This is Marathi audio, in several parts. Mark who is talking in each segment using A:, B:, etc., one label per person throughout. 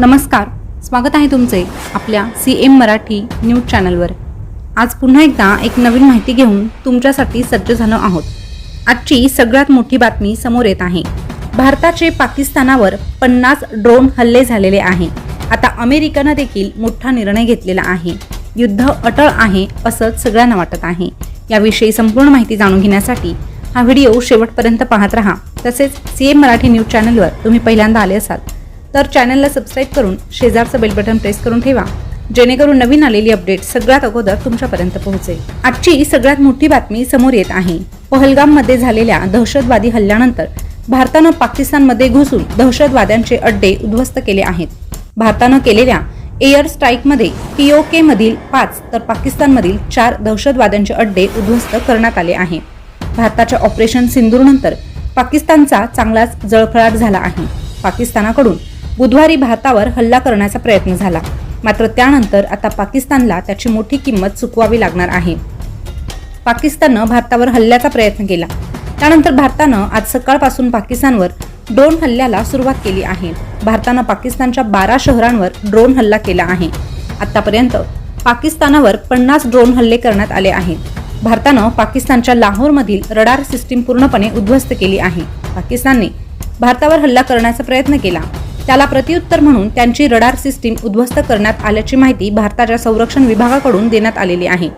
A: नमस्कार. स्वागत आहे तुमचे आपल्या सी एम मराठी न्यूज चॅनलवर. आज पुन्हा एकदा एक नवीन माहिती घेऊन तुमच्यासाठी सज्ज झालो आहोत. आजची सगळ्यात मोठी बातमी समोर येत आहे. भारताचे पाकिस्तानावर पन्नास ड्रोन हल्ले झालेले आहे. आता अमेरिकेनं देखील मोठा निर्णय घेतलेला आहे. युद्ध अटळ आहे असंच सगळ्यांना वाटत आहे. याविषयी संपूर्ण माहिती जाणून घेण्यासाठी हा व्हिडिओ शेवटपर्यंत पाहत राहा. तसेच सी एम मराठी न्यूज चॅनलवर तुम्ही पहिल्यांदा आले असाल तर चॅनलला सबस्क्राईब करून शेजारचं बेल बटन प्रेस करून ठेवा. जेणेकरून नवीन आलेली अपडेट सगळ्यात अगोदर तुमच्यापर्यंत पोहोचेल. आजची सगळ्यात मोठी बातमी समोर येत आहे. पहलगाममध्ये झालेल्या दहशतवादी हल्ल्यानंतर भारतानं पाकिस्तानमध्ये घुसून दहशतवाद्यांचे अड्डे उद्ध्वस्त केले आहेत. भारतानं केलेल्या एअर स्ट्राईकमध्ये पीओके मधील पाच तर पाकिस्तानमधील चार दहशतवाद्यांचे अड्डे उद्ध्वस्त करण्यात आले आहे. भारताच्या ऑपरेशन सिंदूरनंतर पाकिस्तानचा चांगलाच जळफळाट झाला आहे. पाकिस्तानाकडून बुधवारी भारतावर हल्ला करण्याचा प्रयत्न झाला. मात्र त्यानंतर आता पाकिस्तानला त्याची मोठी किंमत चुकवावी लागणार आहे. पाकिस्ताननं भारतावर हल्ल्याचा प्रयत्न केला. त्यानंतर भारतानं आज सकाळपासून पाकिस्तानवर ड्रोन हल्ल्याला सुरुवात केली आहे. भारतानं पाकिस्तानच्या बारा शहरांवर ड्रोन हल्ला केला आहे. आतापर्यंत पाकिस्तानावर पन्नास ड्रोन हल्ले करण्यात आले आहेत. भारतानं पाकिस्तानच्या लाहोरमधील रडार सिस्टीम पूर्णपणे उद्ध्वस्त केली आहे. पाकिस्तानने भारतावर हल्ला करण्याचा प्रयत्न केला. त्याला प्रत्युत्तर म्हणून त्यांची रडार सिस्टीम उद्ध्वस्त करण्यात आल्याची माहिती भारताच्या संरक्षण विभागाकडून देण्यात आलेली आहे.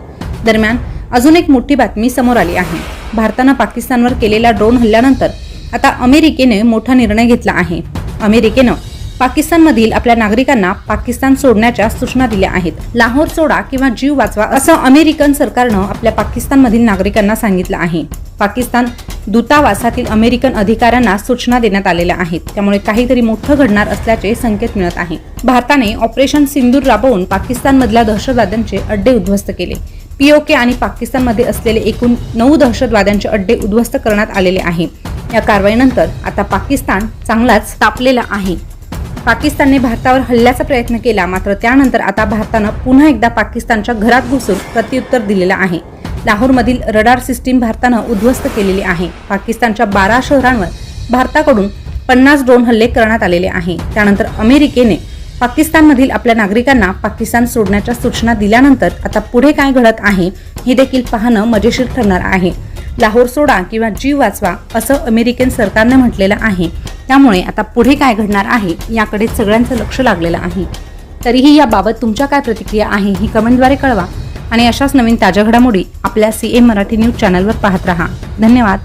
A: दरम्यान अजून एक मोठी बातमी समोर आली आहे. भारतानं पाकिस्तानवर केलेल्या ड्रोन हल्ल्यानंतर आता अमेरिकेने मोठा निर्णय घेतला आहे. अमेरिकेनं पाकिस्तानमधील आपल्या नागरिकांना पाकिस्तान सोडण्याच्या सूचना दिल्या आहेत. लाहोर सोडा किंवा जीव वाचवा असं अमेरिकन सरकारनं आपल्या पाकिस्तानमधील नागरिकांना सांगितलं आहे. पाकिस्तान दूतावासातील अमेरिकन अधिकाऱ्यांना सूचना देण्यात आलेल्या आहेत. त्यामुळे काहीतरी मोठं घडणार असल्याचे संकेत मिळत आहे. भारताने ऑपरेशन सिंदूर राबवून पाकिस्तानमधल्या दहशतवाद्यांचे अड्डे उद्ध्वस्त केले. पीओके आणि पाकिस्तानमध्ये असलेले एकूण नऊ दहशतवाद्यांचे अड्डे उद्ध्वस्त करण्यात आलेले आहे. या कारवाईनंतर आता पाकिस्तान चांगलाच तापलेला आहे. पाकिस्तानने भारतावर हल्ल्याचा प्रयत्न केला मात्र त्यानंतर आता भारतानं पुन्हा एकदा पाकिस्तानच्या घरात घुसून प्रत्युत्तर दिलेलं आहे. लाहोरमधील रडार सिस्टीम भारतानं उद्ध्वस्त केलेली आहे. पाकिस्तानच्या बारा शहरांवर भारताकडून पन्नास ड्रोन हल्ले करण्यात आलेले आहे. त्यानंतर अमेरिकेने पाकिस्तानमधील आपल्या नागरिकांना पाकिस्तान सोडण्याच्या सूचना दिल्यानंतर आता पुढे काय घडत आहे हे देखील पाहणं मजेशीर ठरणार आहे. लाहोर सोडा किंवा जीव वाचवा असं अमेरिकन सरकारनं म्हटलेलं आहे. त्यामुळे आता पुढे काय घडणार आहे याकडे सगळ्यांचं लक्ष लागलेलं आहे. तरीही याबाबत तुमच्या काय प्रतिक्रिया आहे ही कमेंटद्वारे कळवा. आणि अशाच नवीन ताज्या घडामोडी आपल्या सी ए मराठी न्यूज चॅनलवर पाहत राहा. धन्यवाद.